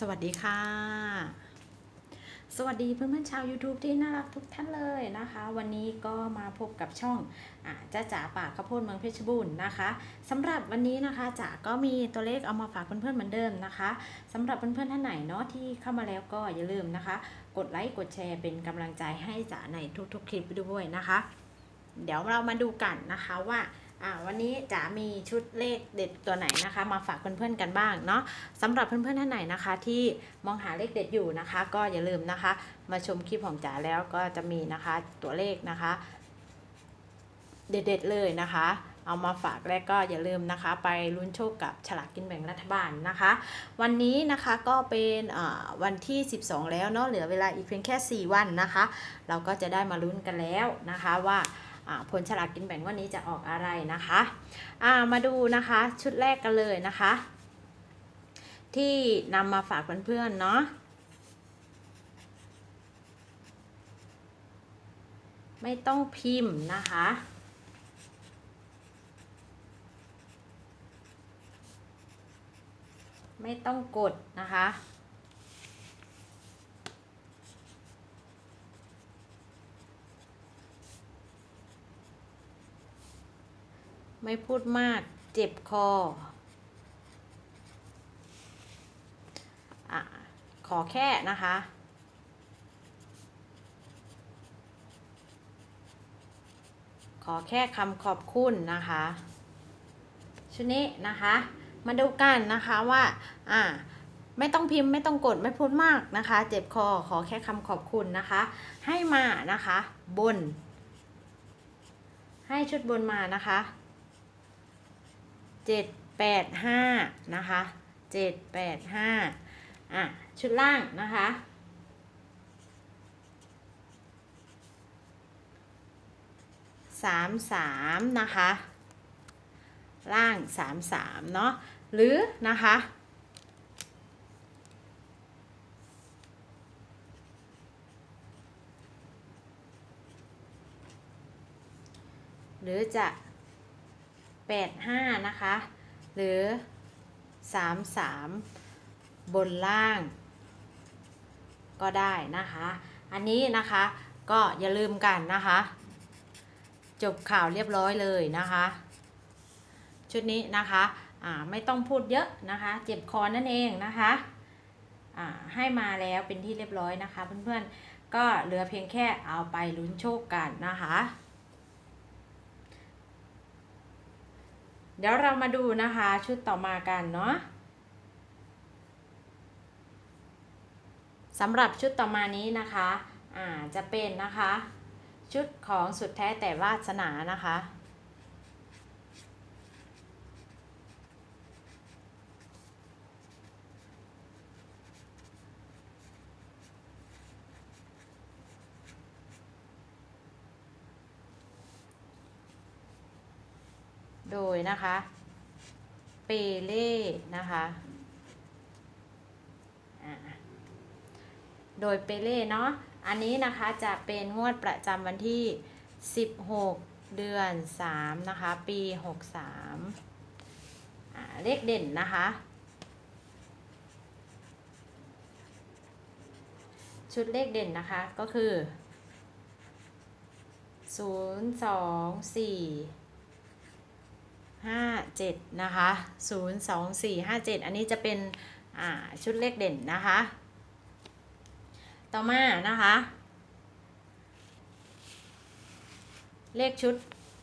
สวัสดีค่ะ สวัสดีเพื่อนๆชาว YouTube ที่น่ารักทุกท่านเลยนะคะ วันนี้ก็มาพบกับช่องอจ้าจ๋าป่าข้าวโพดเมืองเพชรบูรณ์นะคะสำหรับวันนี้นะคะจ๋าก็มีตัวเลขเอามาฝากเพื่อนๆเหมือนเดิมนะคะสำหรับเพื่อนๆท่านไหนเนาะที่เข้ามาแล้วก็อย่าลืมนะคะ กดไลค์กดแชร์เป็นกำลังใจให้จ๋าในทุกๆคลิปด้วยนะคะ เดี๋ยวเรามาดูกันนะคะว่า อ่าวันนี้จ๋ามีชุดเลขเด็ดตัวไหนนะคะ มาฝากเพื่อนๆกันบ้างเนาะสำหรับเพื่อนๆท่านไหนนะคะ ที่มองหาเลขเด็ดอยู่นะคะ ก็อย่าลืมนะคะ มาชมคลิปของจ๋าแล้วก็จะมีนะคะตัวเลขนะคะ เด็ดๆเลยนะคะ เอามาฝากแล้วก็อย่าลืมนะคะ ไปลุ้นโชคกับฉลากกินแบ่งรัฐบาลนะคะ วันนี้นะคะก็เป็นวันที่ 12 แล้วเนาะเหลือเวลาอีกเพียงแค่ 4 วันนะคะ เราก็จะได้มาลุ้นกันแล้วนะคะว่า ผลฉลากกินแบ่งวันนี้จะออกอะไรนะคะามาดูนะคะชุดแรกกันเลยนะคะ ที่นำมาฝากเพื่อนๆเนาะไม่ต้องพิมพ์นะคะไม่ต้องกดนะคะ ไม่พูดมากเจ็บคออะขอแค่นะคะขอแค่คำขอบคุณนะคะชุดนี้นะคะ มาดูกันนะคะว่า อ่า ไม่ต้องพิมพ์ไม่ต้องกดไม่พูดมากนะคะ เจ็บคอขอแค่คำขอบคุณนะคะ ให้มานะคะ บน ให้ชุดบนมานะคะ เจ็ดแปดห้านะคะเจ็ดแปดห้าอะ ชุดล่างนะคะสามสามนะคะ ล่างสามสามเนาะหรือนะคะหรือจะ แปดห้านะคะ หรือสามสามบนล่าง ก็ได้นะคะ อันนี้นะคะก็อย่าลืมกันนะคะ จบข่าวเรียบร้อยเลยนะคะ ชุดนี้นะคะไม่ต้องพูดเยอะนะคะ เจ็บคอนั่นเองนะคะให้มาแล้วเป็นที่เรียบร้อยนะคะ เพื่อนๆ ก็เหลือเพียงแค่เอาไปลุ้นโชคกันนะคะ เดี๋ยวเรามาดูนะคะชุดต่อมากันเนาะสำหรับชุดต่อมานี้นะคะ อ่า จะเป็นนะคะ ชุดของสุดแท้แต่วาสนานะคะ โดยนะคะ เปเล่นะคะโดยเปเล่เนาะ อันนี้นะคะจะเป็นงวดประจำวันที่ 16 เดือน 3 นะคะ ปี 63 เลขเด่นนะคะ ชุดเลขเด่นนะคะก็คือ 0 2 4 ห้าเจ็ดนะคะศูนย์สองสี่ห้าเจ็ดอันนี้จะเป็นชุดเลขเด่นนะคะ ต่อมานะคะ เลขชุด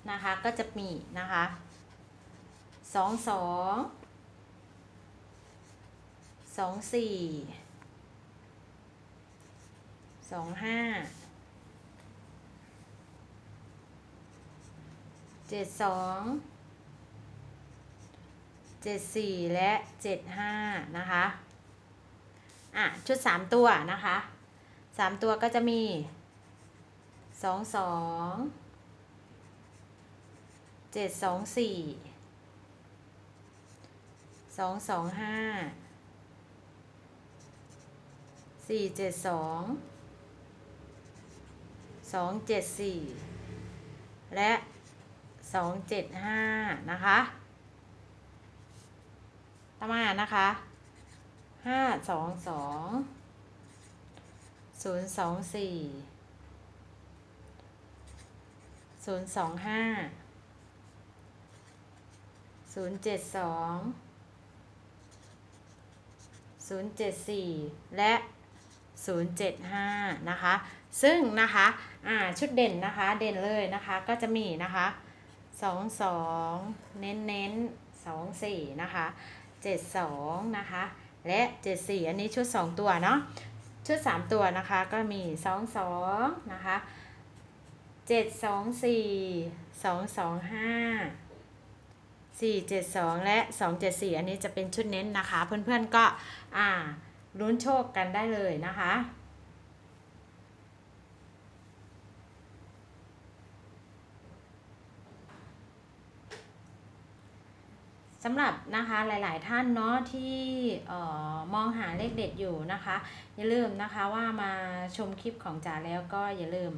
นะคะก็จะมีนะคะสองสองสองสี่สองห้าเจ็ดสอง เจ็ดสี่และเจ็ดห้านะคะ อะ ชุดสามตัวนะคะสามตัวก็จะมีสองสองเจ็ดสองสี่สองสองห้าสี่เจ็ดสองสองเจ็ดสี่และสองเจ็ดห้านะคะ ต่อมานะคะห้าสองสองศูนย์สองสี่ศูนย์สองห้าศูนย์เจ็ดสองศูนย์เจ็ดสี่และ075นะคะ ซึ่งนะคะอ่าชุดเด่นนะคะเด่นเลยนะคะก็จะมีนะคะ22เน้นเน้น24นะคะ 72 นะคะ และ 74 อันนี้ชุด 2 ตัวเนาะ ชุด 3 ตัวนะคะ ก็มี 22 นะคะ 724 225 472 และ 274 อันนี้จะเป็นชุดเน้นนะคะ เพื่อนๆก็อ่าลุ้นโชคกันได้เลยนะคะ สำหรับนะคะหลาย ๆ ท่านเนาะที่ออมองหาเลขเด็ดอยู่นะคะ อย่าลืมนะคะว่ามาชมคลิปของจ๋าแล้วก็อย่าลืม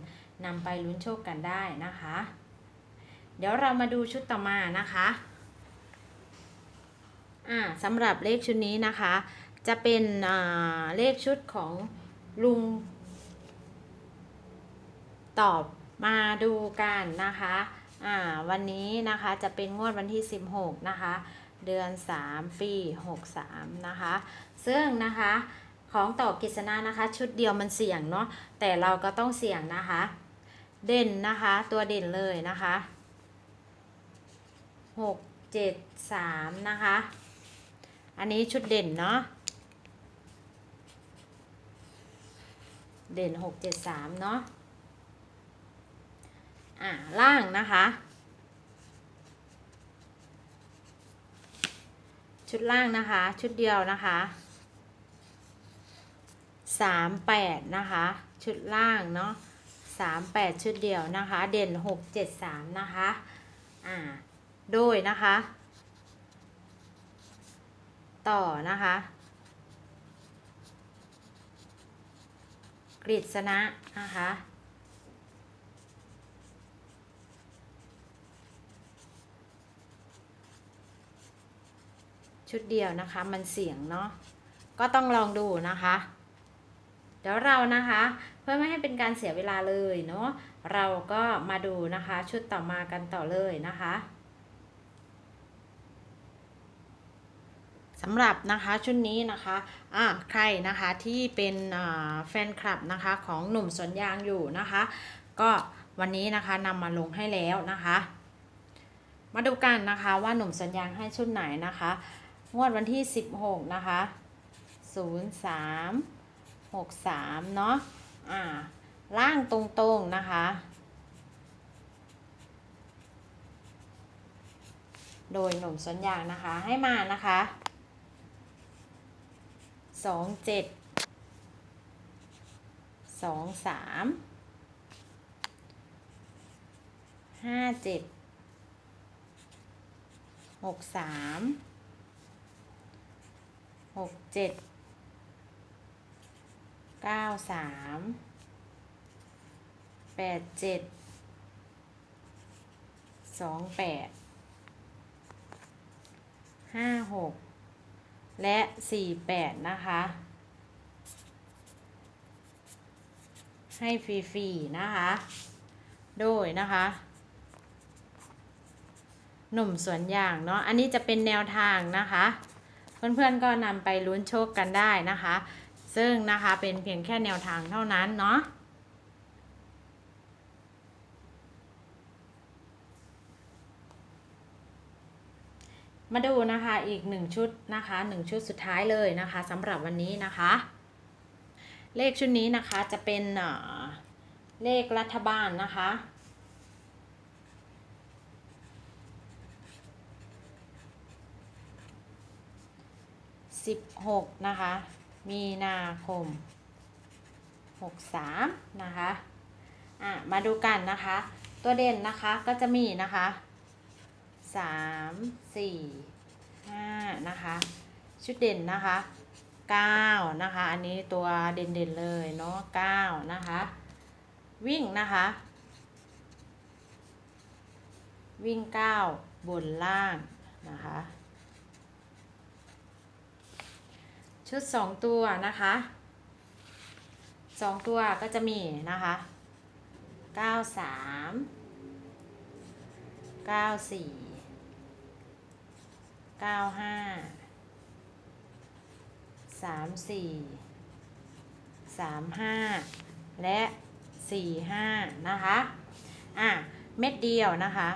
นำไปลุ้นโชคกันได้นะคะ เดี๋ยวเรามาดูชุดต่อมานะคะอ่าสำหรับเลขชุดนี้นะคะ จะเป็นอ่าเลขชุดของลุงตอบมาดูกันนะคะ อ่าวันนี้นะคะจะเป็นงวดวันที่ 16 นะคะ เดือน 3 ปี 63 นะคะ ซึ่งนะคะของต่อกิษณะนะคะ ชุดเดียวมันเสี่ยงเนาะแต่เราก็ต้องเสี่ยงนะคะ เด่นนะคะ ตัวเด่นเลยนะคะ6 7 3นะคะ อันนี้ชุดเด่นเนาะเด่นหกเจ็ดสามเนาะ อ่าล่างนะคะ ชุดล่างนะคะ ชุดเดียวนะคะสามแปดนะคะ ชุดล่างเนาะสามแปดชุดเดียวนะคะ เด่นหกเจ็ดสามนะคะอ่าโดยนะคะ ต่อนะคะกฤษณะนะคะ ชุดเดียวนะคะ มันเสียงเนาะก็ต้องลองดูนะคะ เดี๋ยวเรานะคะ เพื่อไม่ให้เป็นการเสียเวลาเลยเนาะเราก็มาดูนะคะ ชุดต่อมากันต่อเลยนะคะสำหรับนะคะชุดนี้นะคะอ่าใครนะคะที่เป็นแฟนคลับนะคะของหนุ่มสวนยางอยู่นะคะ ก็วันนี้นะคะนำมาลงให้แล้วนะคะ มาดูกันนะคะว่าหนุ่มสวนยางให้ชุดไหนนะคะ งวดวันที่ 16 นะคะ 03 63 เนาะอ่า ล่างตรงๆนะคะ โดยหนุ่มสวนยางนะคะ ให้มานะคะสองเจ็ดสองสามห้าเจ็ดหกสาม หกเจ็ดเก้าสามแปดเจ็ดสองแปดห้าหกและ48นะคะ ให้ฟรีๆนะคะ โดยนะคะหนุ่มสวนยางเนาะ อันนี้จะเป็นแนวทางนะคะ เพื่อนๆก็นำไปลุ้นโชคกันได้นะคะ ซึ่งนะคะเป็นเพียงแค่แนวทางเท่านั้นเนาะมาดูนะคะอีกหนึ่งชุดนะคะหนึ่งชุดสุดท้ายเลยนะคะสำหรับวันนี้นะคะ เลขชุดนี้นะคะจะเป็นเลขรัฐบาลนะคะ สิบหกนะคะ มีนาคมหกสามนะคะอะมาดูกันนะคะ ตัวเด่นนะคะก็จะมีนะคะสามสี่ห้านะคะ ชุดเด่นนะคะเก้านะคะ อันนี้ตัวเด่นเด่นเลยเนาะเก้านะคะ วิ่งนะคะ วิ่งเก้าบนล่างนะคะ ชุดสองตัวนะคะสองตัวก็จะมีนะคะเก้าสามเก้าสี่เก้าห้าสามสี่สามห้าและสี่ห้านะคะ อะ เม็ดเดียวนะคะ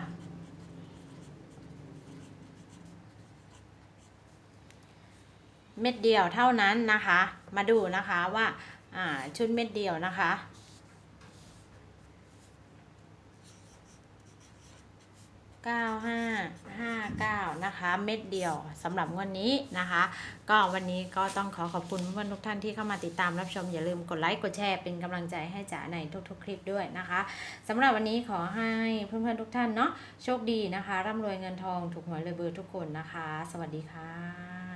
เม็ดเดียวเท่านั้นนะคะ มาดูนะคะว่าาชุดเม็ดเดียวนะคะเก้าห้าห้าเก้านะคะ เม็ดเดียวสำหรับงวันนี้นะคะ ก็วันนี้ก็ต้องขอขอบคุณเพื่อนทุกท่านที่เข้ามาติดตามรับชม อย่าลืมกดไลค์กดแชร์เป็นกำลังใจให้จ๋าในทุกๆ คลิปด้วยนะคะสำหรับวันนี้ขอให้เพื่อนๆทุกท่านเนาะโชคดีนะคะร่ำรวยเงินทองถูกหวยรวยเบอร์ทุกคนนะคะ สวัสดีค่ะ